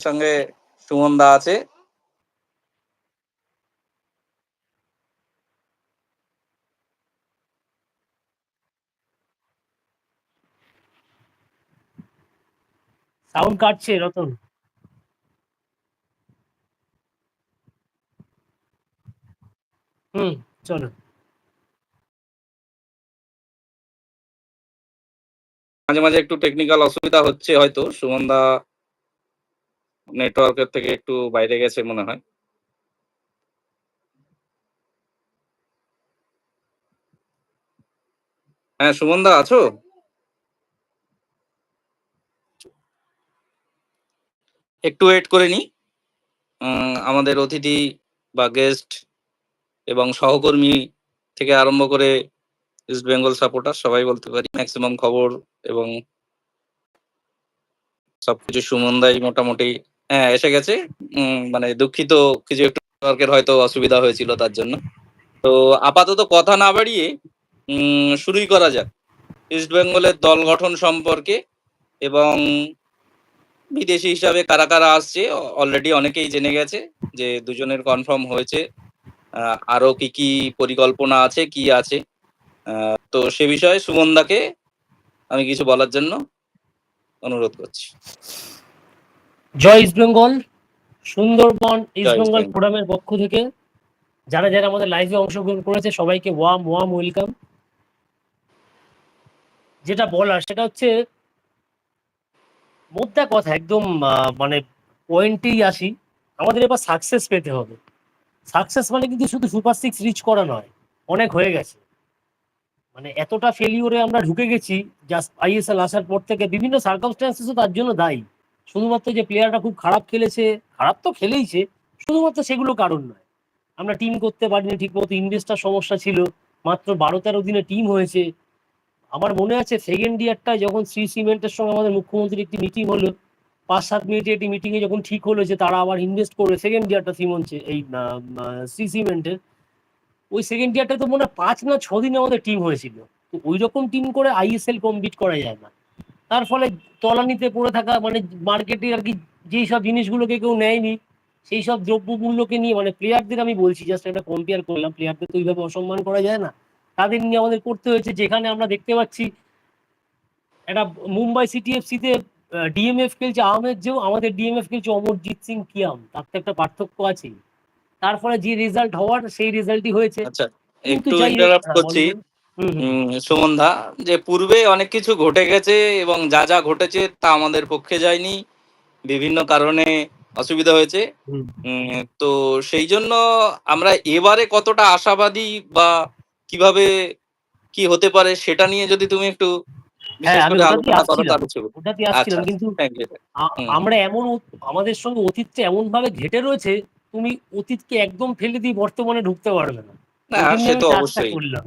সঙ্গে সুমন দা আছে। সাউন্ড কাটছে রতন। হুম চলো। মাঝে মাঝে একটু টেকনিক্যাল অসুবিধা হচ্ছে হয়তো সুমন দা নেটওয়ার্কের থেকে একটু বাইরে গেছে মনে হয়। হ্যাঁ সুমন দা, আছো? একটু ওয়েট করে নি। আমাদের অতিথি বা গেস্ট এবং সহকর্মী থেকে আরম্ভ করে ইস্ট বেঙ্গল সাপোর্টার সবাই বলতে পারি। ম্যাক্সিমাম খবর এবং সবকিছু সুমনদাই মোটামুটি হ্যাঁ এসে গেছে। মানে দুঃখিত কিছু একটু হয়তো অসুবিধা হয়েছিল তার জন্য। তো আপাতত কথা না বাড়িয়ে শুরুই করা যাক। ইস্ট বেঙ্গলের দল গঠন সম্পর্কে এবং বিদেশি হিসাবে কারা কারা আসছে অলরেডি অনেকেই জেনে গেছে যে দুজনের কনফার্ম হয়েছে। আরও কি কি পরিকল্পনা আছে, কি আছে। তো সে বিষয়ে সুমনদাকে আমি কিছু বলার জন্য অনুরোধ করছি। জয় East Bengal Sundarban East Bengal. ফোরামের পক্ষ থেকে যারা যারা আমাদের লাইভে অংশগ্রহণ করেছে সবাইকে ওয়াম ওয়াম ওয়েলকাম যেটা বলার সেটা হচ্ছে মোদ্দা কথা একদম মানে পয়েন্টেই আসি। আমাদের এবার সাকসেস পেতে হবে। সাকসেস মানে কিন্তু শুধু সুপার সিক্স রিচ করা নয় অনেক হয়ে গেছে। মানে এতটা ফেলিওরে আমরা ঢুকে গেছি জাস্ট আইএসএল আসার পর থেকে বিভিন্ন সার্কামস্ট্যান্সেসও তার জন্য দায়ী। শুধুমাত্র যে প্লেয়ারটা খুব খারাপ খেলেছে, খারাপ তো খেলেইছে, শুধুমাত্র সেগুলো কারণ নয়। আমরা টিম করতে পারিনি, ঠিকমতো ইনভেস্টার সমস্যা ছিল। মাত্র বারো তেরো দিনে টিম হয়েছে। আমার মনে আছে সেকেন্ড ইয়ারটায় যখন শ্রী সিমেন্টের সঙ্গে আমাদের মুখ্যমন্ত্রীর একটি মিটিং হলো পাঁচ সাত মিনিটে একটি মিটিংয়ে যখন ঠিক হলো যে তারা আবার ইনভেস্ট করবে সেকেন্ড ইয়ারটা সিমন্সে এই শ্রী সিমেন্টের, ওই সেকেন্ড ইয়ারটা তো মনে হয় পাঁচ না ছ দিনে আমাদের টিম হয়েছিল। তো ওই রকম টিম করে আইএসএল কমপ্লিট করা যায় না। তার ফলে তলানিতে পড়ে থাকা মানে মার্কেটে আর কি যেই সব জিনিসগুলোকে কেউ নেয়নি সেই সব দ্রব্যমূল্যকে নিয়ে মানে প্লেয়ারদের আমি বলছি জাস্ট একটা কম্পেয়ার করলাম। প্লেয়ারদের তো ওইভাবে অসম্মান করা যায় না। তাদের নিয়ে আমাদের করতে হয়েছে যেখানে আমরা দেখতে পাচ্ছি একটা মুম্বাই সিটি এফসিতে ডিএমএফ খেলছে আহমেদ যেও আমাদের ডিএমএফ খেলছে অমরজিৎ সিং কিয়াম। তার তো একটা পার্থক্য আছে তার ফলে যে রেজাল্ট হওয়ার সেই রেজাল্টই হয়েছে। আচ্ছা কিন্তু একটু ইন্টারাপ্ট হ্যাঁ, করছি। বলবেন। হুম, হুম। সুমন দা যে পূর্বে অনেক কিছু ঘটে গেছে এবং যা যা ঘটেছে তা আমাদের পক্ষে যায়নি বিভিন্ন কারণে অসুবিধা হয়েছে। তো সেই জন্য আমরা এবারে কতটা আশাবাদী বা কীভাবে কি হতে পারে সেটা নিয়ে যদি তুমি একটু হ্যাঁ, আচ্ছা। আমরা এমন আমাদের সঙ্গে অতীতটা এমন ভাবে ঘেটে রয়েছে তুমি অতীতকে একদম ফেলে দিয়ে বর্তমানে ঢুকতে পারবে না সে তো অবশ্যই করলাম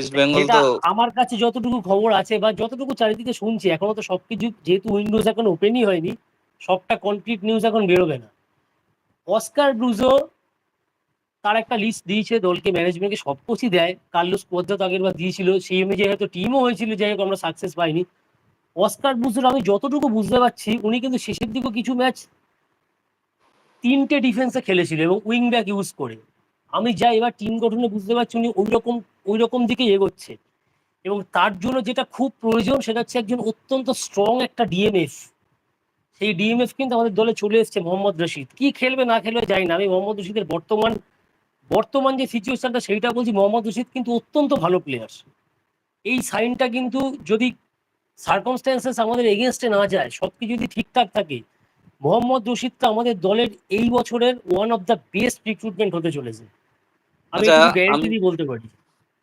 ইস্ট বেঙ্গল তো আমার কাছে যতটুকু খবর আছে বা যতটুকু চারিদিকে শুনছি এখনও তো সবকিছু যেহেতু উইন্ডোজ এখন ওপেনই হয়নি সবটা কমপ্লিট নিউজ এখন বেরোবে না। অস্কার ব্রুজো তার একটা লিস্ট দিয়েছে দলকে ম্যানেজমেন্টকে সব কিছুই দেয়। কার্লোস তো আগের বার দিয়েছিল সেই অনুযায়ী হয়তো টিমও হয়েছিল যাই হোক আমরা সাকসেস পাইনি। অস্কার ব্রুজোর আমি যতটুকু বুঝতে পারছি উনি কিন্তু শেষের দিকে কিছু ম্যাচ তিনটে ডিফেন্সে খেলেছিল এবং উইং ব্যাক ইউজ করে। আমি যা এবার টিম গঠনে বুঝতে পারছি উনি ওই রকম ওই রকম দিকে এগোচ্ছে। এবং তার জন্য যেটা খুব প্রয়োজন সেটা হচ্ছে একজন অত্যন্ত স্ট্রং একটা ডিএমএফ সেই ডিএমএফ কিন্তু আমাদের দলে চলে এসেছে মোহাম্মদ রশিদ। কি খেলবে, না খেলবে জানি না। আমি মোহাম্মদ রশিদের বর্তমান বর্তমান যে সিচুয়েশনটা সেইটা বলছি, মোহাম্মদ রশিদ কিন্তু অত্যন্ত ভালো প্লেয়ার এই সাইনটা কিন্তু যদি সার্কমস্ট্যান্সেস আমাদের এগেনস্টে না যায় সব কিছু যদি ঠিকঠাক থাকে মোহাম্মদ রশিদটা আমাদের দলের এই বছরের one of the best recruitment হতে চলেছে। আমি আচ্ছা, গ্যারেন্টি দিয়ে বলতে পারি।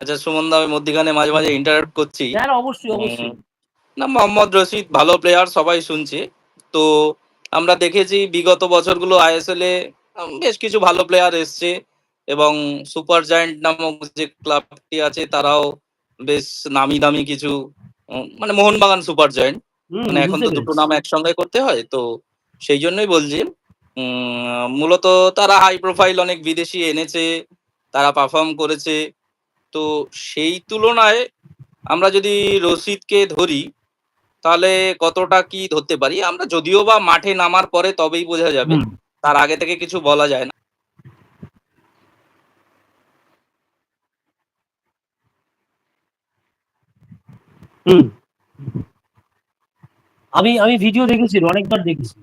আচ্ছা সুমন দা আমি মধ্যখানে মাঝে মাঝে ইন্টারাপ্ট করছি। হ্যাঁ অবশ্যই অবশ্যই। না মোহাম্মদ রশিদ ভালো প্লেয়ার সবাই শুনছে। তো আমরা দেখেছি বিগত বছরগুলো আইএসএল এ বেশ কিছু ভালো প্লেয়ার এসছে এবং সুপার জায়ান্ট নামক যে ক্লাবটি আছে তারাও বেশ নামি দামি কিছু মানে মোহনবাগান সুপার জায়ান্ট মানে এখন তো দুটো নাম একসঙ্গে করতে হয় তো সেই জন্যই বলছি মূলত তারা হাই প্রোফাইল অনেক বিদেশি এনেছে তারা পারফর্ম করেছে। তো সেই তুলনায় আমরা যদি রশিদকে ধরি তাহলে কতটা কি ধরতে পারি? আমরা যদিও বা মাঠে নামার পরে তবেই বোঝা যাবে। তার আগে থেকে কিছু বলা যায় না। আমি আমি ভিডিও দেখেছি অনেকবার দেখেছি।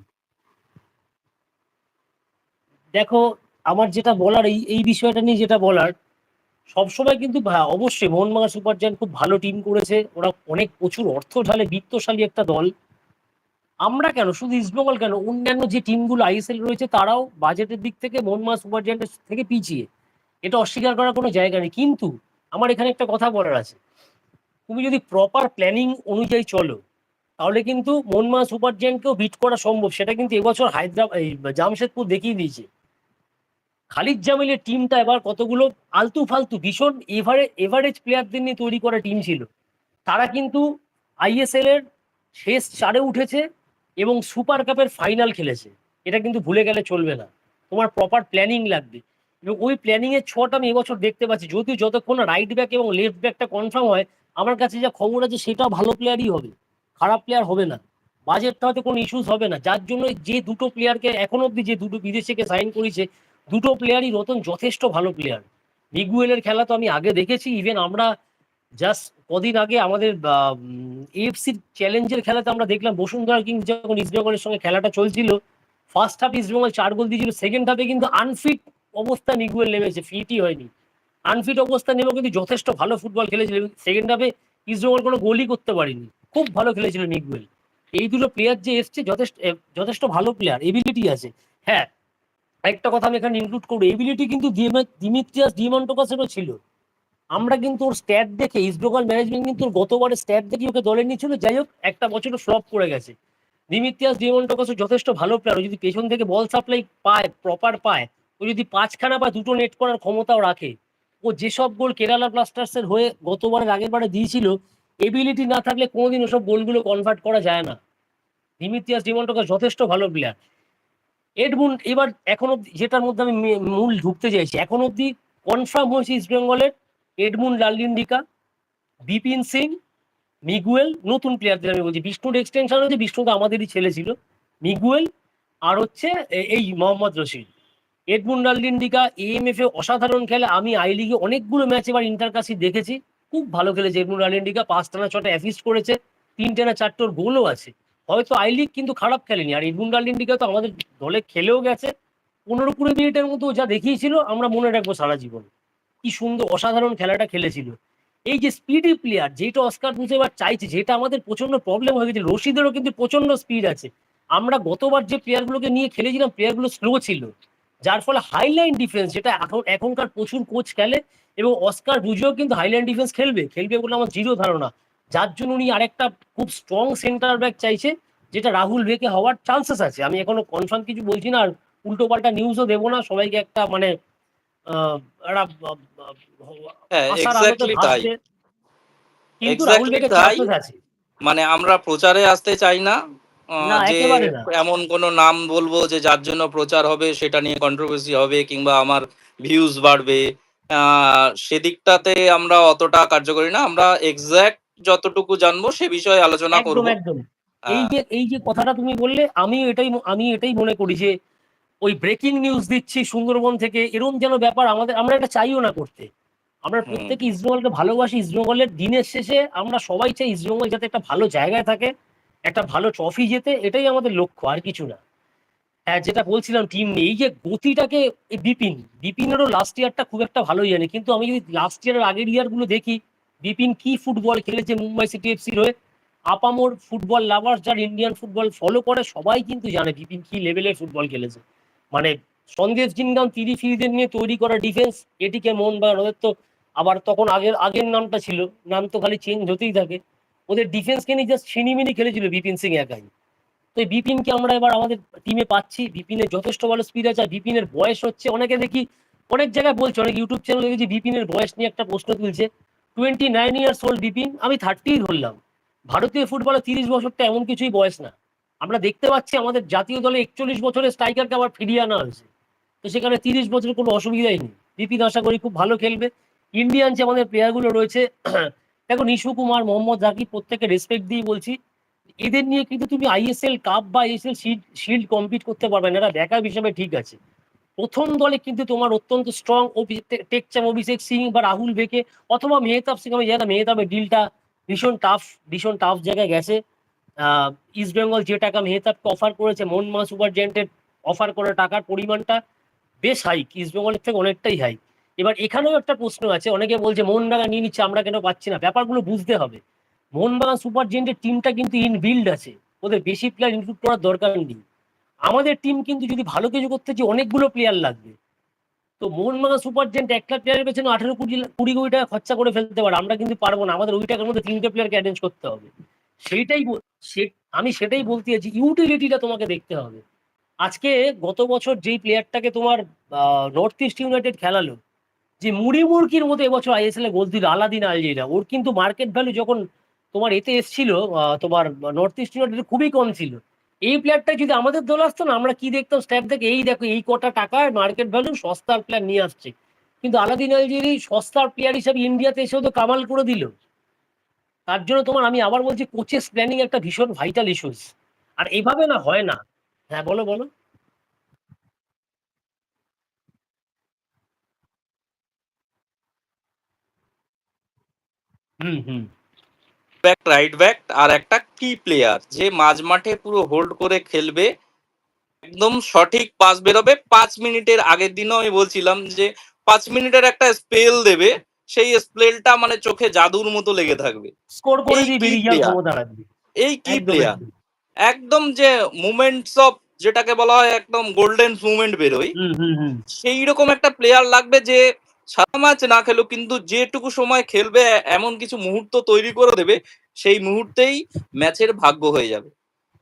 দেখো, আমার যেটা বলার, এই এই বিষয়টা নিয়ে যেটা বলার, সবসময় কিন্তু ভা- অবশ্যই মোহনবাগান সুপার জায়ান্ট খুব ভালো টিম করেছে। ওরা অনেক প্রচুর অর্থ ঢালে বিত্তশালী একটা দল। আমরা কেন? শুধু ইস্টবেঙ্গল কেন? অন্যান্য যে টিমগুলো আইএসএল রয়েছে, তারাও বাজেটের দিক থেকে মোহনবাগান সুপার জায়ান্টের থেকে পিছিয়ে। এটা অস্বীকার করার কোনো জায়গা নেই। কিন্তু, আমার এখানে একটা কথা বলার আছে। তুমি যদি প্রপার প্ল্যানিং অনুযায়ী চলো, তাহলে কিন্তু মোহনবাগান সুপার জায়ান্টকেও বিট করা সম্ভব। সেটা কিন্তু এবছর হায়দ্রাবাদ জামশেদপুর দেখিয়ে দিয়েছে। খালিদ জামিলের টিমটা এবার কতগুলো আলতু ফালতু, ভীষণ এভারে এভারেজ প্লেয়ারদের নিয়ে তৈরি করা টিম ছিল। তারা কিন্তু আইএসএল এর শেষ চারে উঠেছে এবং সুপার কাপের ফাইনাল খেলেছে। এটা কিন্তু ভুলে গেলে চলবে না। তোমার প্রপার প্ল্যানিং লাগবে। এবং ওই প্ল্যানিং এর ছটা আমি এবছর দেখতে পাচ্ছি। যদিও যতক্ষণ রাইট ব্যাক এবং লেফট ব্যাকটা কনফার্ম হয়, আমার কাছে যা খবর আছে সেটাও ভালো প্লেয়ারই হবে। খারাপ প্লেয়ার হবে না। বাজেটটা হয়তো কোনো ইস্যুস হবে না। যার জন্য যে দুটো প্লেয়ারকে এখন অব্দি যে দুটো বিদেশিকে সাইন করেছে দুটো প্লেয়ারই রতন যথেষ্ট ভালো প্লেয়ার মিগুয়েলের খেলা তো আমি আগে দেখেছি ইভেন আমরা জাস্ট কদিন আগে আমাদের এএফসির চ্যালেঞ্জের খেলাতে আমরা দেখলাম বসুন্ধরা কিংস যখন ইস্টবেঙ্গলের সঙ্গে খেলাটা চলছিল ফার্স্ট হাফ ইস্টবেঙ্গল চার গোল দিয়েছিল সেকেন্ড হাফে কিন্তু আনফিট অবস্থা মিগুয়েল নেমেছে ফিটই হয়নি। আনফিট অবস্থা নেমেও কিন্তু যথেষ্ট ভালো ফুটবল খেলেছিল সেকেন্ড হাফে ইস্টবেঙ্গল কোনো গোলই করতে পারেনি। খুব ভালো খেলেছিল মিগুয়েল এই দুটো প্লেয়ার যে এসছে, যথেষ্ট যথেষ্ট ভালো প্লেয়ার এবিলিটি আছে। হ্যাঁ একটা কথা আমি এখানে ইনক্লুড করব এবিলিটি কিন্তু দিমিত্রিয়াস ডিমন্টোকাসেরও ছিল। আমরা কিন্তু ওর স্ট্যাট দেখে ইস্টবেঙ্গল ম্যানেজমেন্ট কিন্তু ওর গতবারে স্ট্যাট দেখে ওকে দলে নিয়েছিল যাই হোক, একটা বছর ফ্লপ করে গেছে। দিমিত্রিয়াস ডিমন্টোকাসও যথেষ্ট ভালো প্লেয়ার ও যদি পেছন থেকে বল সাপ্লাই পায় প্রপার পায়, ও যদি পাঁচখানা বা দুটো নেট করার ক্ষমতাও রাখে, ও যেসব গোল কেরালা ব্লাস্টার্সের হয়ে গতবারের আগের বারে দিয়েছিল এবিলিটি না থাকলে কোনোদিন ওসব গোলগুলো কনভার্ট করা যায় না। দিমিত্রিয়াস ডিমন্টোকাস যথেষ্ট ভালো প্লেয়ার এডমুন এবার এখন অব্দি যেটার মধ্যে আমি মূল ঢুকতে চাইছি, এখন অব্দি কনফার্ম হয়েছে ইস্ট বেঙ্গলের এডমুন লালিন্ডিকা বিপিন সিং, মিগুয়েল, নতুন প্লেয়ারদের আমি বলছি। বিষ্ণুর এক্সটেনশন হচ্ছে বিষ্ণু তো আমাদেরই ছেলে ছিল। মিগুয়েল আর হচ্ছে এই মোহাম্মদ রশিদ। এডমুন লালিন্ডিকা এএমএফ এ অসাধারণ খেলে আমি আই লিগে অনেকগুলো ম্যাচ এবার ইন্টারকাসি দেখেছি। খুব ভালো খেলেছে এডমুন লালিন্ডিকা পাঁচটা না ছটা অ্যাসিস্ট করেছে তিনটে না চারটোর গোলও আছে। হয়তো আই লিগ কিন্তু খারাপ খেলেনি। আর এডমুন লালিন্ডিকা তো আমাদের দলে খেলেও গেছে। পনেরো কুড়ি মিনিটের মতো যা দেখিয়েছিল, আমরা মনে রাখব সারা জীবন। কি সুন্দর, অসাধারণ খেলাটা খেলেছিল। এই যে স্পিডি প্লেয়ার যেটা অস্কার বুঝে এবার চাইছে, যেটা আমাদের প্রচণ্ড প্রবলেম হয়ে গেছে, রশিদেরও কিন্তু প্রচণ্ড স্পিড আছে। আমরা গতবার যে প্লেয়ারগুলোকে নিয়ে খেলেছিলাম, প্লেয়ারগুলো স্লো ছিল। যার ফলে হাইলাইন ডিফেন্স যেটা এখন এখনকার প্রচুর কোচ খেলে, এবং অস্কার বুঝেও কিন্তু হাইলাইন ডিফেন্স খেলবে। খেলবে বলে আমার জিরো ধারণা। যার জন্য উনি আরেকটা খুব স্ট্রং সেন্টার ব্যাক চাইছে যেটা রাহুল বেকে হওয়ার চান্সেস আছে। আমি এখনও কনফার্ম কিছু বলছি না আর উল্টো পাল্টা নিউজও দেবো না সবাইকে একটা মানে হ্যাঁ মানে আমরা প্রচারে আসতে চাই না যে এমন কোনো নাম বলব যে যার জন্য প্রচার হবে সেটা নিয়ে কন্ট্রোভার্সি হবে কিংবা আমার ভিউজ বাড়বে। সেদিকটাতে আমরা অতটা কার্যকরী না। আমরা এক্সাক্ট যতটুকু জানব সে বিষয়ে আলোচনা করব। একদম। এই যে এই যে কথাটা তুমি বললে আমি এটাই আমি এটাই মনে করি যে ওই ব্রেকিং নিউজ দিচ্ছি সুন্দরবন থেকে এরকম যেন ব্যাপার আমাদের আমরা এটা চাইও না করতে। আমরা প্রত্যেকে ইস্টবেঙ্গলকে ভালোবাসি ইস্টবেঙ্গলের দিনের শেষে আমরা সবাই চাই ইস্টবেঙ্গল যাতে একটা ভালো জায়গায় থাকে একটা ভালো ট্রফি জেতে এটাই আমাদের লক্ষ্য আর কিছু না। হ্যাঁ যেটা বলছিলাম টিম নিয়ে এই যে গতিটাকে বিপিন বিপিনেরও লাস্ট ইয়ারটা খুব একটা ভালো জানি কিন্তু আমি যদি লাস্ট ইয়ারের আগের ইয়ারগুলো দেখি বিপিন কি ফুটবল খেলেছে মুম্বাই সিটি এফসির হয়ে আপামোর ফুটবল লাভার্স যারা ইন্ডিয়ান ফুটবল ফলো করে, সবাই কিন্তু জানে বিপিন কি লেভেলের ফুটবল খেলেছে। মানে সন্দেশ জিনগাম তিরি ফিরিদের নিয়ে তৈরি করা ডিফেন্স এটিকে মন বা ওদের তো আবার তখন আগের আগের নামটা ছিল, নাম তো খালি চেঞ্জ হতেই থাকে। ওদের ডিফেন্সকে নিয়ে জাস্ট ছিনিমিনি খেলেছিল বিপিন সিং একাই। তো এই বিপিনকে আমরা এবার আমাদের টিমে পাচ্ছি। বিপিনের যথেষ্ট ভালো স্পিড আছে, আর বিপিনের বয়স হচ্ছে, অনেকে দেখি, অনেক জায়গায় বলছে, অনেক ইউটিউব চ্যানেল দেখেছি, বিপিনের বয়স নিয়ে একটা প্রশ্ন তুলছে। Twenty nine years old Bipin, আমি থার্টি ধরলাম। ভারতীয় ফুটবলে তিরিশ বছরটা এমন কিছুই বয়স না। আমরা দেখতে পাচ্ছি আমাদের জাতীয় দলে একচল্লিশ বছরের স্ট্রাইকারকে আবার ফিরিয়ে আনা হয়েছে। তো সেখানে তিরিশ বছরের কোনো অসুবিধাই নেই। বিপিন আশা করি খুব ভালো খেলবে। ইন্ডিয়ান যে আমাদের প্লেয়ারগুলো রয়েছে, দেখো নিশু কুমার, মোহাম্মদ জাকি প্রত্যেকে রেসপেক্ট দিয়ে বলছি, এদের নিয়ে কিন্তু তুমি আইএসএল কাপ বা আইএসএল শিল্ড কমপ্লিট করতে পারবে না। এরা ব্যাকআপ হিসেবে ঠিক আছে। প্রথম দলে কিন্তু তোমার অত্যন্ত স্ট্রং টেকচাম অভিষেক সিং বা রাহুল ভেকে অথবা মেহতাব সিং, আমি জানি মেহতাবের ডিলটা ভীষণ টাফ ভীষণ টাফ জায়গায় গেছে। ইস্ট বেঙ্গল যে টাকা মেহতাবকে অফার করেছে মনমা সুপার জেন্টের অফার করা টাকার পরিমাণটা বেশ হাইক ইস্ট বেঙ্গলের থেকে অনেকটাই হাই এবার এখানেও একটা প্রশ্ন আছে, অনেকে বলছে মোহনবাগান নিয়ে নিচ্ছে, আমরা কেন পাচ্ছি না? ব্যাপারগুলো বুঝতে হবে। মোহনবাগান সুপার জেন্টের টিমটা কিন্তু ইন বিল্ড আছে, ওদের বেশি প্লেয়ার ইনক্লুড করার দরকার নেই। আমাদের টিম কিন্তু যদি ভালো কিছু করতে চাই অনেকগুলো প্লেয়ার লাগবে। তো মোহনবাগান সুপার জেন্ট একটা প্লেয়ারের পেছনে আঠেরো কোটি কুড়ি কোটি টাকা খরচা করে ফেলতে পারে, আমরা কিন্তু পারব না। আমাদের ওই টাকার মধ্যে তিনটে প্লেয়ারকে অ্যারেঞ্জ করতে হবে। সেইটাই আমি সেটাই বলতে চাইছি ইউটিলিটিটা তোমাকে দেখতে হবে। আজকে গত বছর যেই প্লেয়ারটাকে তোমার নর্থ ইস্ট ইউনাইটেড খেলালো, যে মুড়ি মুরগির মতো এবছর আইএসএল এ গোল দিল, আলাদিন আলজেরা ওর কিন্তু মার্কেট ভ্যালু যখন তোমার এতে এসছিল তোমার নর্থ ইস্ট ইউনাইটেড খুবই কম ছিল। এই প্লেয়ারটা যদি আমাদের দল আসতো না, আমরা কি দেখতাম স্ট্যাপ দেখে এই দেখো, এই কটা টাকার মার্কেট ভ্যালু সস্তার প্লেয়ার নিয়ে আসছে। কিন্তু আলাদিন আলজেরি সস্তার প্লেয়ার হিসাবে ইন্ডিয়াতে এসেও তো কামাল করে দিল। তার জন্য তোমার আমি আবার বলছি কোচেস প্ল্যানিং একটা ভীষণ ভাইটাল ইস্যুস আর এইভাবে না, হয় না। হ্যাঁ বলো বলো। হুম হুম। ব্যাক রাইট ব্যাক আর একটা কি প্লেয়ার যে মাঝ মাঠে পুরো হোল্ড করে খেলবে একদম সঠিক পাস বেরোবে। পাঁচ মিনিটের আগের দিনও আমি বলছিলাম যে পাঁচ মিনিটের একটা স্পেল দেবে সেই স্পেলটা মানে চোখে জাদুর মতো লেগে থাকবে। স্কোর করে এই দিয়ে কি বেরিয়ে যাওয়ার ক্ষমতা রাখবে। এই কি প্লেয়ার একদম। যে মুমেন্টস অফ যেটাকে বলা হয় একদম গোল্ডেন মুভমেন্ট বেরোয় হুম হুম হুম। সেই রকম একটা প্লেয়ার লাগবে যে সারা ম্যাচ না খেলুক কিন্তু যেটুকু সময় খেলবে এমন কিছু মুহূর্ত তৈরি করে দেবে সেই মুহূর্তেই ম্যাচের ভাগ্য হয়ে যাবে।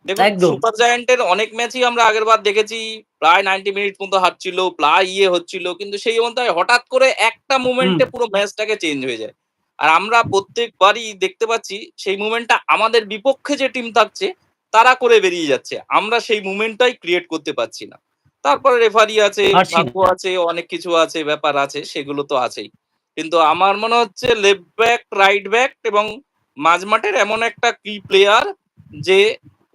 দেখুন সুপার জায়ান্টের অনেক ম্যাচই আমরা আগের বার দেখেছি প্রায় নাইনটি মিনিট পর্যন্ত হারছিল প্রায় ইয়ে হচ্ছিল কিন্তু সেই অবস্থায় হঠাৎ করে একটা মুমেন্টে পুরো ম্যাচটাকে চেঞ্জ হয়ে যায়। আর আমরা প্রত্যেকবারই দেখতে পাচ্ছি সেই মুমেন্টটা আমাদের বিপক্ষে যে টিম থাকছে তারা করে বেরিয়ে যাচ্ছে। আমরা সেই মুমেন্টটাই ক্রিয়েট করতে পারছি না। তারপরে রেফারি আছে ভাগ্য আছে অনেক কিছু আছে ব্যাপার আছে সেগুলো তো আছেই। কিন্তু আমার মনে হচ্ছে লেফট ব্যাক রাইট ব্যাক এবং মাঝমাঠের এমন একটা কি প্লেয়ার যে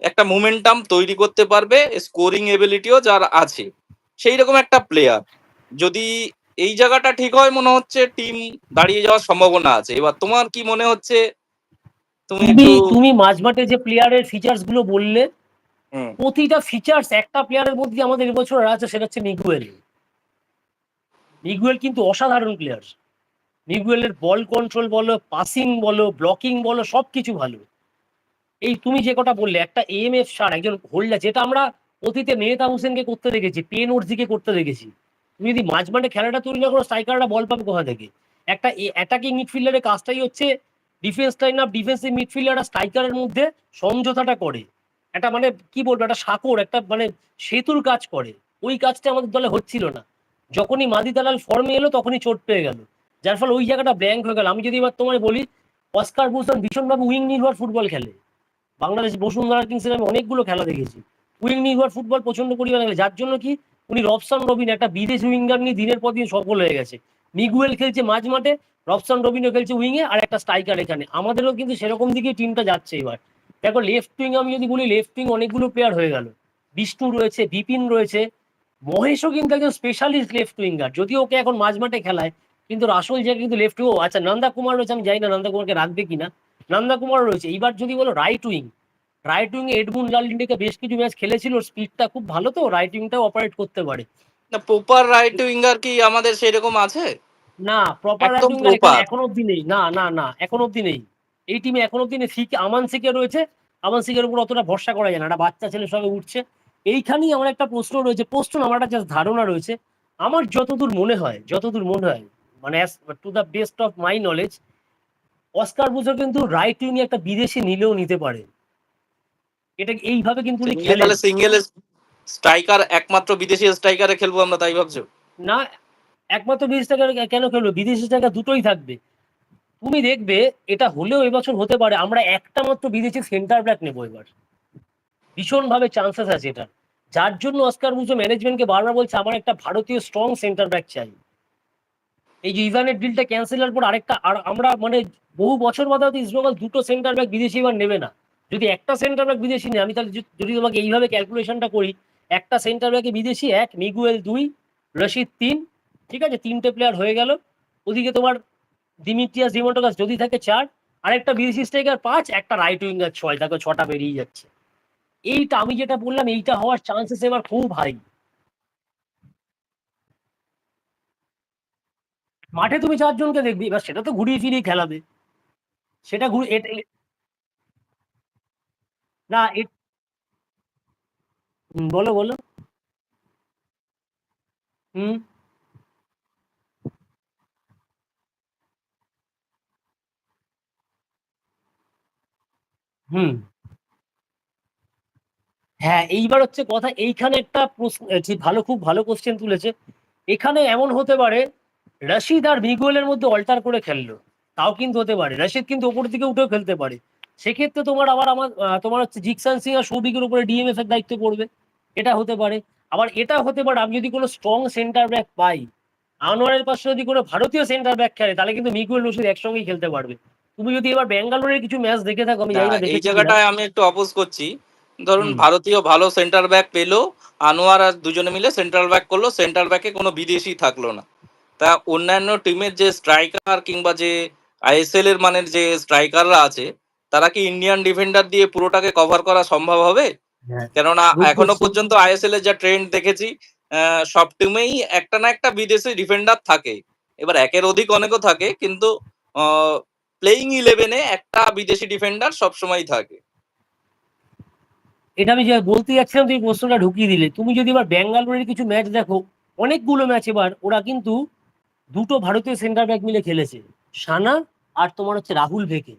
একটা মোমেন্টাম তৈরি করতে পারবে স্কোরিং এবিলিটিও যার আছে। সেই রকম একটা প্লেয়ার যদি এই জায়গাটা ঠিক হয় মনে হচ্ছে টিম দাঁড়িয়ে যাওয়ার সম্ভাবনা আছে। এবার তোমার কি মনে হচ্ছে? তুমি তুমি মাঝমাঠে যে প্লেয়ারের ফিচার্সগুলো বললে প্রতিটা ফিচার্স একটা প্লেয়ারের মধ্যে আমাদের এবছর আছে, সেটা হচ্ছে মিগুয়েল মিগুয়েল কিন্তু অসাধারণ প্লেয়ার মিগুয়েলের বল কন্ট্রোল বলো পাসিং বলো ব্লকিং বলো, সবকিছু ভালো। এই তুমি যে কথা বললে, একটা এম এফ সার একজন হোল্ডার যেটা আমরা অতীতে মেহতা হোসেনকে করতে দেখেছি পেন ওরজিকে করতে দেখেছি। তুমি যদি মাঝমাঠে খেলাটা তৈরি না করো স্ট্রাইকাররা বল পাবে কোথা থেকে? একটা অ্যাটাকিং মিডফিল্ডারের কাজটাই হচ্ছে defence line up defensive midfielder আর স্ট্রাইকারের মধ্যে সমঝোতাটা করে। একটা মানে কি বলব, একটা সাঁকর, একটা মানে সেতুর কাজ করে। ওই কাজটা আমাদের দলে হচ্ছিল না। যখনই মাদি দালাল ফর্মে এলো, তখনই চোট পেয়ে গেল। যার ফলে ওই জায়গাটা ব্ল্যাঙ্ক হয়ে গেল। আমি যদি এবার তোমায় বলি, অস্কার ভূষণ ভীষণভাবে উইং নির্ভর ফুটবল খেলে। বাংলাদেশ বসুন্ধরা কিংসের আমি অনেকগুলো খেলা দেখেছি। উইং নির্ভর ফুটবল প্রচণ্ড পরিমাণে খেলে। যার জন্য কি, উনি রবসান রবিন, একটা বিদেশ উইঙ্গার নিয়ে দিনের পর দিন সফল হয়ে গেছে। মিগুয়েল খেলছে মাঝ মাঠে, রবসান রবিনও খেলছে উইংয়ে আর একটা স্ট্রাইকার এখানে। আমাদেরও কিন্তু সেরকম দিকে টিমটা যাচ্ছে এবার। দেখো লেফট উইং আমি যদি বলি লেফট উইং অনেকগুলো প্লেয়ার হয়ে গেল। বিষ্ণু রয়েছে বিপিন রয়েছে। মহেশও কিন্তু একজন স্পেশালিস্ট লেফট উইঙ্গার যদিও ওকে এখন মাঝ মাঠে খেলায় কিন্তু আসল জায়গায় কিন্তু লেফট ও। আচ্ছা নন্দা কুমার রয়েছে আমি জানি না নন্দা কুমারকে রাখবে কিনা। নন্দা কুমার রয়েছে এইবার যদি বলো right wing right wing Edmund জালডিনকে বেশ কিছু ম্যাচ খেলেছিল স্পিডটা খুব ভালো তো রাইট উইংটাও অপারেট করতে পারে। না প্রপার রাইট উইঙ্গার কি আমাদের সেরকম আছে? না প্রপার রাইট উইঙ্গার এখন অব্দি নেই। না না না এখন অব্দি নেই। এই টিমে এখন অব্দি নেই। সিক আমান সিকে রয়েছে। আমান সিকের উপর অতটা ভরসা করা যায় না। একটা বাচ্চা ছেলে সঙ্গে উঠছে। এইখানেই আমার একটা প্রশ্ন রয়েছে। প্রশ্ন আমার একটা জাস্ট ধারণা রয়েছে। আমার যতদূর মনে হয় যতদূর মনে হয় মানে to the best of my knowledge Oscar বুঝো কিন্তু রাইট উইং একটা বিদেশে নিলেও নিতে পারে। এটা এইভাবে কিন্তু তাহলে সিঙ্গেল স্ট্রাইকার একমাত্র বিদেশি স্ট্রাইকারে খেলব আমরা তাই ভাবছ? না একমাত্র বিদেশি টাকা কেন খেলব? বিদেশি টাকা দুটোই থাকবে। তুমি দেখবে এটা হলেও এবছর হতে পারে, আমরা একটা মাত্র বিদেশি সেন্টার ব্যাক নেব এবার। ভীষণভাবে চান্সেস আছে এটা যার জন্য অস্কার বুঝো ম্যানেজমেন্টকে বারবার বলছে, আমার একটা ভারতীয় স্ট্রং সেন্টার ব্যাক চাই। এই যে ইভানের ডিলটা ক্যান্সেলের পর আরেকটা, আর আমরা মানে বহু বছর বাদে হয়তো ইস্টবেঙ্গল দুটো সেন্টার ব্যাক বিদেশি এবার নেবে না। যদি একটা সেন্টার ব্যাক বিদেশি নেই আমি তাহলে যদি তোমাকে এইভাবে ক্যালকুলেশনটা করি, একটা সেন্টার ব্যাকে বিদেশি এক মিগুয়েল দুই রশিদ তিন, ঠিক আছে? তিনটে প্লেয়ার হয়ে গেল। ওদিকে তোমার দিমিত্রিয়াস ডিমোটোকাস যদি থাকে চার, আরেকটা বিদেশি স্ট্রাইকার পাঁচ, একটা রাইট উইঙ্গার ছয় তাকে ছটা বেরিয়ে যাচ্ছে। এইটা আমি যেটা বললাম, এইটা হওয়ার চান্সেস এবার খুব হাই মাঠে তুমি চারজনকে দেখবি, এবার সেটা তো ঘুরিয়ে ফিরিয়ে খেলাবে। সেটা ঘুরে না বলো বলো। হুম? হুম। হ্যাঁ এইবার হচ্ছে কথা এইখানে একটা প্রশ্ন ভালো, খুব ভালো কোশ্চেন তুলেছে। এখানে এমন হতে পারে, রশিদ আর মিগুয়েলের মধ্যে অল্টার করে খেললো। তাও কিন্তু হতে পারে। রশিদ কিন্তু ওপর দিকে উঠেও খেলতে পারে। সেক্ষেত্রে তোমার আবার আমার তোমার হচ্ছে জিকসান সিং আর সৌভিকের উপরে ডিএমএফ এর দায়িত্ব পড়বে। এটা হতে পারে। আবার এটা হতে পারে, আমি যদি কোনো স্ট্রং সেন্টার ব্যাক পাই, আনোয়ারের পাশে যদি কোনো ভারতীয় সেন্টার ব্যাক খেলে, তাহলে কিন্তু মিগুয়েল রশিদ একসঙ্গেই খেলতে পারবে। তুমি যদি এবার ব্যাঙ্গালোরের কিছু ম্যাচ দেখে থাকো আমি জানি না এই জায়গাটায় আমি একটু অপোজ করছি। ধরুন ভারতীয় ভালো সেন্টার ব্যাক পেল আনোয়ার আর দুজনে মিলে সেন্ট্রাল ব্যাক করল সেন্টার ব্যাকে কোনো বিদেশি থাকল না। তা অন্যান্য টিমের যে স্ট্রাইকার কিংবা যে আইএসএল এর মানের যে স্ট্রাইকাররা আছে তারা কি ইন্ডিয়ান ডিফেন্ডার দিয়ে পুরোটাকে কভার করা সম্ভব হবে? হ্যাঁ। কেননা এখনও পর্যন্ত আইএসএল এর যা ট্রেন্ড দেখেছি আহ, সব টিমেই একটা না একটা বিদেশি ডিফেন্ডার থাকে। এবার একের অধিক অনেকও থাকে কিন্তু প্লেইং ইলেভেনে একটা বিদেশি ডিফেন্ডার সবসময় থাকে। এটা আমি বলতে যাচ্ছিলাম, তুমি প্রশ্নটা ঢুকিয়ে দিলে। তুমি যদি এবার ব্যাঙ্গালোরের কিছু ম্যাচ দেখো, অনেকগুলো ম্যাচ এবার, ওরা কিন্তু দুটো ভারতীয় সেন্টার ব্যাক মিলে খেলেছে। সানা আর তোমার হচ্ছে রাহুল ভেকে।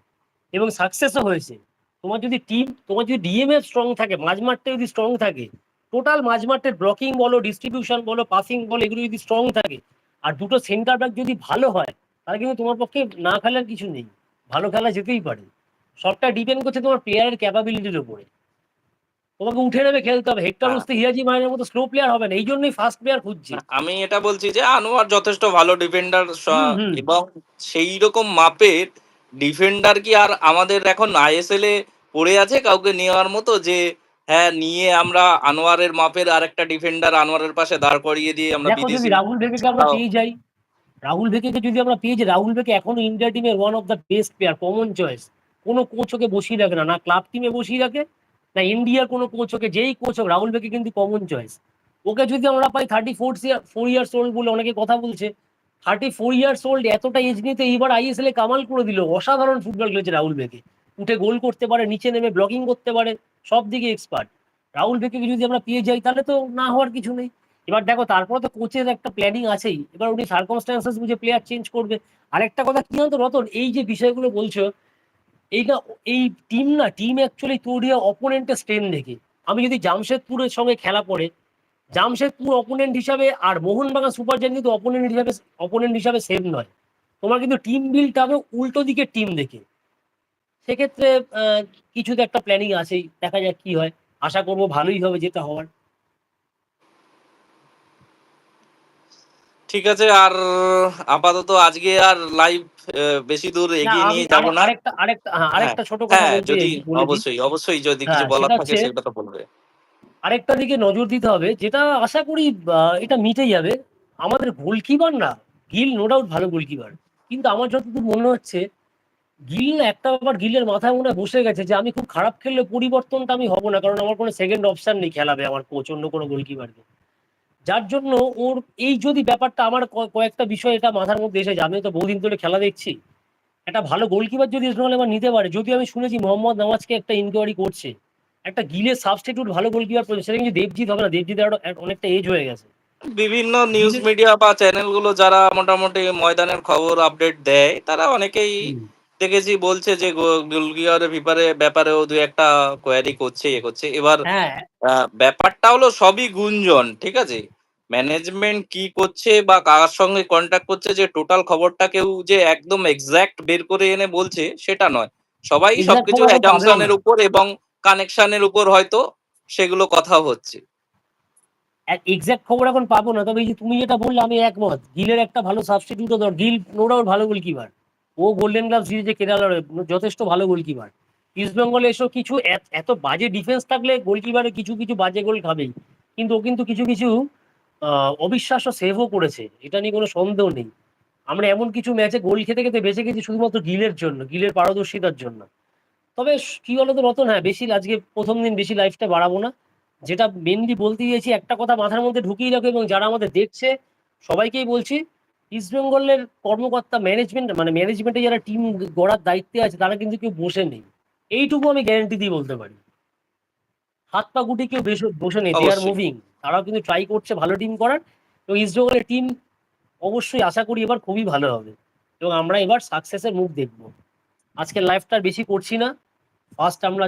এবং সাকসেসও হয়েছে। তোমার যদি টিম তোমার যদি ডিএমএফ স্ট্রং থাকে মাঝমাঠটা যদি স্ট্রং থাকে টোটাল মাঝমাঠের ব্লকিং বলো ডিস্ট্রিবিউশন বলো পাসিং বলো, এগুলো যদি স্ট্রং থাকে, আর দুটো সেন্টার ব্যাক যদি ভালো হয় তাহলে কিন্তু তোমার পক্ষে না খেলার কিছু নেই। ভালো খেলা যেতেই পারে। সবটা ডিপেন্ড করছে তোমার প্লেয়ারের ক্যাপাবিলিটির উপরে। তোমাকে উঠে নেমে খেলতে হবে। হেক্টর হ্যাঁ। উস্তে হিয়াজি মায়ের মতো স্লো প্লেয়ার হবে না। এই জন্যই ফার্স্ট প্লেয়ার খুঁজছি। আমি এটা বলছি যে আনোয়ার যথেষ্ট ভালো ডিফেন্ডার। এবং সেই রকম মাপের ডিফেন্ডার কি আর আমাদের এখন আইএসএল এ পড়ে আছে কাউকে নেওয়ার মতো যে হ্যাঁ নিয়ে আমরা আনোয়ারের মাপের আরেকটা ডিফেন্ডার আনোয়ারের পাশে দাঁড় করিয়ে দিয়ে আমরা বিদেশি রাহুল ভেকেকে আমরা পেয়ে যাই রাহুল ভেকেকে যদি আমরা পেয়ে যাই, রাহুল ভেকে এখনও ইন্ডিয়া টিমের one of the best player common choice কোনো কোচ ওকে বসিয়ে রাখে না না ক্লাব টিমে বসিয়ে রাখে, না ইন্ডিয়ার কোনো কোচ ওকে, যেই কোচ হোক, রাহুল ভেকে কিন্তু কমন চয়েস ওকে যদি আমরা পাই thirty four four years old বলে অনেকে কথা বলছে থার্টি ফোর ইয়ার্স ওল্ড এতটা এজ নিতে এইবার আইএসএল এ কামাল করে দিল, অসাধারণ ফুটবল খেলেছে রাহুল ভেকে। উঠে গোল করতে পারে, নিচে নেমে ব্লকিং করতে পারে সব দিকে এক্সপার্ট রাহুল ভেকে যদি আমরা পেয়ে যাই, তাহলে তো না হওয়ার কিছু নেই। এবার দেখো, তারপরে তো কোচের একটা প্ল্যানিং আছেই। এবার উনি সার্কমস্টান্সেস বুঝে প্লেয়ার চেঞ্জ করবে। আরেকটা কথা, কি জানতো রতন? এই যে বিষয়গুলো বলছো, এই না, এই টিম না টিম অ্যাকচুয়ালি তৈরি হয় অপোনেন্টের স্ট্রেন দেখে। আমি যদি জামশেদপুরের সঙ্গে খেলা পড়ে, জামশেদপুর অপোনেন্ট হিসাবে আর মোহনবাগান সুপার জায়ান্ট কিন্তু অপোনেন্ট হিসাবে অপোনেন্ট হিসাবে সেম নয়। তোমার কিন্তু টিম বিল্ড হবে উল্টো দিকে টিম দেখে। সেক্ষেত্রে কিছু তো একটা প্ল্যানিং আছেই। দেখা যাক কি হয়। আশা করব ভালোই হবে যেটা হওয়ার। ঠিক আছে আর আপাতত আজকে আর লাইভ বেশি দূর এগিয়ে নিয়ে যাব না। আরেকটা আরেকটা হ্যাঁ, আরেকটা ছোট কথা হ্যাঁ যদি অবশ্যই অবশ্যই যদি কিছু হ্যাঁ, বলার থাকে সেটা তো বলবে। আরেকটা দিকে নজর দিতে হবে যেটা আশা করি এটা মিটে যাবে। আমাদের গোলকিপার না গিল নো ডাউট ভালো গোলকিপার। কিন্তু আমার যতদূর মনে হচ্ছে গিল একটা ব্যাপার গিলের মাথায় মনে হয় বসে গেছে যে আমি খুব খারাপ খেললে পরিবর্তনটা আমি হব না কারণ আমার কোনো সেকেন্ড অপশন নেই খেলাবে আমার কোচ অন্য কোনো গোলকিপারকে। যার জন্য ওর এই যদি ব্যাপারটা আমার কয়েকটা বিষয় এটা মাথার মধ্যে এসে যাবে তো বহুদিন ধরে খেলা দেখছি। একটা ভালো গোলকিপার যদি ইসমাইল এবার নিতে পারে। যদি আমি শুনেছি মোহাম্মদ নামাজকে একটা ইনকোয়ারি করছে। একটা গিলের সাবস্টিটিউট ভালো গোলকিপার প্রয়োজন সেটা কিন্তু দেবজিৎ হবে না। দেবজিৎ অনেকটা এজ হয়ে গেছে। বিভিন্ন নিউজ মিডিয়া বা চ্যানেলগুলো যারা মোটামুটি ময়দানের খবর আপডেট দেয় তারা অনেকেই দেখেছি বলছে যে গোলকিপারের ব্যাপারে ব্যাপারেও দু একটা কোয়ারি করছে ইয়ে করছে। এবার হ্যাঁ। ব্যাপারটা হলো সবই গুঞ্জন ঠিক আছে? ম্যানেজমেন্ট কি করছে বা কার সঙ্গে কন্ট্যাক্ট করছে যে টোটাল খবরটা কেউ যে একদম এক্সাক্ট বের করে এনে বলছে সেটা নয়। সবাই সবকিছু অ্যাজাম্পশনের উপর এবং কানেকশনের উপর হয়তো সেগুলো কথা হচ্ছে। এক্সাক্ট খবর এখন পাবো না তবে এই যে তুমি যেটা বললে আমি একমত। গিলের একটা ভালো সাবস্টিটিউট দর গিল নো ডাউট ভালো গোলকিপার ও গোল্ডেন গ্লাভ সিরিজে কেরালার যথেষ্ট ভালো গোলকিপার ইস্ট বেঙ্গলে এসেও কিছু এত- বাজে ডিফেন্স থাকলে গোলকিপারে কিছু কিছু বাজে গোল খাবেই। কিন্তু ও কিন্তু কিছু কিছু অবিশ্বাস্য সেভও করেছে। এটা নিয়ে কোনো সন্দেহ নেই। আমরা এমন কিছু ম্যাচে গোল খেতে খেতে বেঁচে গেছি শুধুমাত্র গিলের জন্য গিলের পারদর্শিতার জন্য। তবে কি বলতো রতন হ্যাঁ বেশি আজকে প্রথম দিন বেশি লাইফটা বাড়াবো না। যেটা মেনলি বলতে গিয়েছি একটা কথা মাথার মধ্যে ঢুকিয়ে রাখো এবং যারা আমাদের দেখছে সবাইকেই বলছি ইস্টবেঙ্গলের কর্মকর্তা ম্যানেজমেন্ট মানে ম্যানেজমেন্টে যারা টিম গড়ার দায়িত্বে আছে তারা কিন্তু কেউ বসে নেই। এইটুকু আমি গ্যারান্টি দিয়ে বলতে পারি। হাত পা গুটি কেউ বসে নেই দে আর মুভিং তারাও কিন্তু ট্রাই করছে ভালো টিম করার। ইস্ট বেঙ্গলের টিম অবশ্যই আশা করি এবার খুবই ভালো হবে। এবং আমরা এবার সাকসেসের মুখ দেখব। আজকের লাইফটা বেশি করছি না। ফার্স্ট আমরা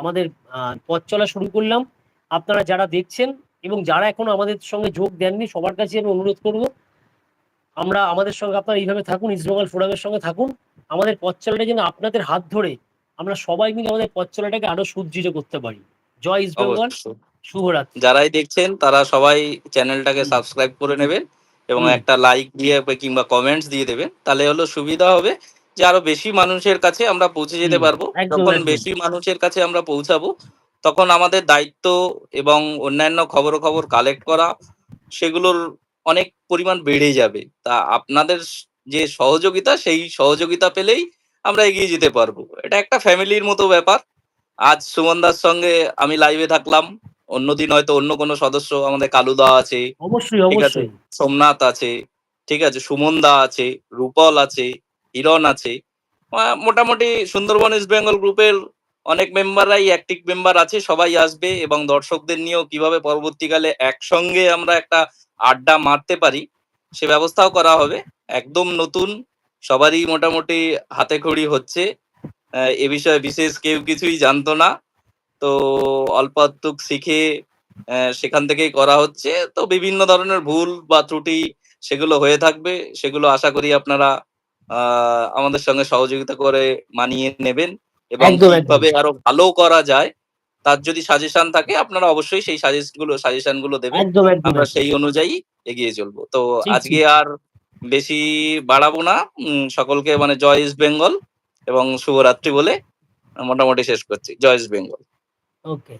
আমাদের পথ চলা শুরু করলাম। আপনারা যারা দেখছেন এবং যারা এখনও আমাদের সঙ্গে যোগ দেননি সবার কাছে আমি অনুরোধ করব আমরা আমাদের সঙ্গে আপনারা এইভাবে থাকুন ইস্টবেঙ্গল ফোরামের সঙ্গে থাকুন। আমাদের পথ চলাটা যেন আপনাদের হাত ধরে আমরা সবাই মিলে আমাদের পথ চলাটাকে আরও সুদৃঢ় করতে পারি। জয় ইস্টবেঙ্গল শুভরাত্রি। যারাই দেখছেন তারা সবাই চ্যানেলটাকে সাবস্ক্রাইব করে নেবেন এবং একটা লাইক দিয়ে কিংবা কমেন্টস দিয়ে দেবেন তাহলে হলো সুবিধা হবে যে আরও বেশি মানুষের কাছে আমরা পৌঁছে যেতে পারব। যখন বেশি মানুষের কাছে আমরা পৌঁছাবো তখন আমাদের দায়িত্ব এবং অন্যান্য খবর খবর কালেক্ট করা সেগুলোর অনেক পরিমাণ বেড়ে যাবে। তা আপনাদের যে সহযোগিতা সেই সহযোগিতা পেলেই আমরা এগিয়ে যেতে পারব। এটা একটা ফ্যামিলির মতো ব্যাপার। আজ সুমনদার সঙ্গে আমি লাইভে থাকলাম। অন্যদিন হয়তো অন্য কোনো সদস্য আমাদের কালুদা আছে অবশ্যই। অবশ্যই। সোমনাথ আছে ঠিক আছে? সুমনদা আছে রূপল আছে হিরণ আছে। মোটামুটি সুন্দরবন ইস্ট বেঙ্গল গ্রুপের অনেক মেম্বাররাই অ্যাক্টিভ মেম্বার আছে সবাই আসবে এবং দর্শকদের নিয়েও কীভাবে পরবর্তীকালে একসঙ্গে আমরা একটা আড্ডা মারতে পারি সে ব্যবস্থাও করা হবে। একদম নতুন সবারই মোটামুটি হাতে খড়ি হচ্ছে এ বিষয়ে বিশেষ কেউ কিছুই জানতো না। তো অল্প শিখে সেখান থেকেই করা হচ্ছে। তো বিভিন্ন ধরনের ভুল বা ত্রুটি সেগুলো হয়ে থাকবে সেগুলো আশা করি আপনারা আহ, আমাদের সঙ্গে সহযোগিতা করে মানিয়ে নেবেন এবং। কীভাবে আরও ভালো করা যায়। তার যদি সাজেশন থাকে আপনারা অবশ্যই সেই সাজেশনগুলো সাজেশনগুলো দেবেন আমরা সেই অনুযায়ী এগিয়ে চলবো। তো আজকে আর বেশি বাড়াবো না। সকলকে মানে জয় ইস্ট বেঙ্গল এবং শুভরাত্রি বলে মোটামুটি শেষ করছি। জয় ইস্ট বেঙ্গল। ওকে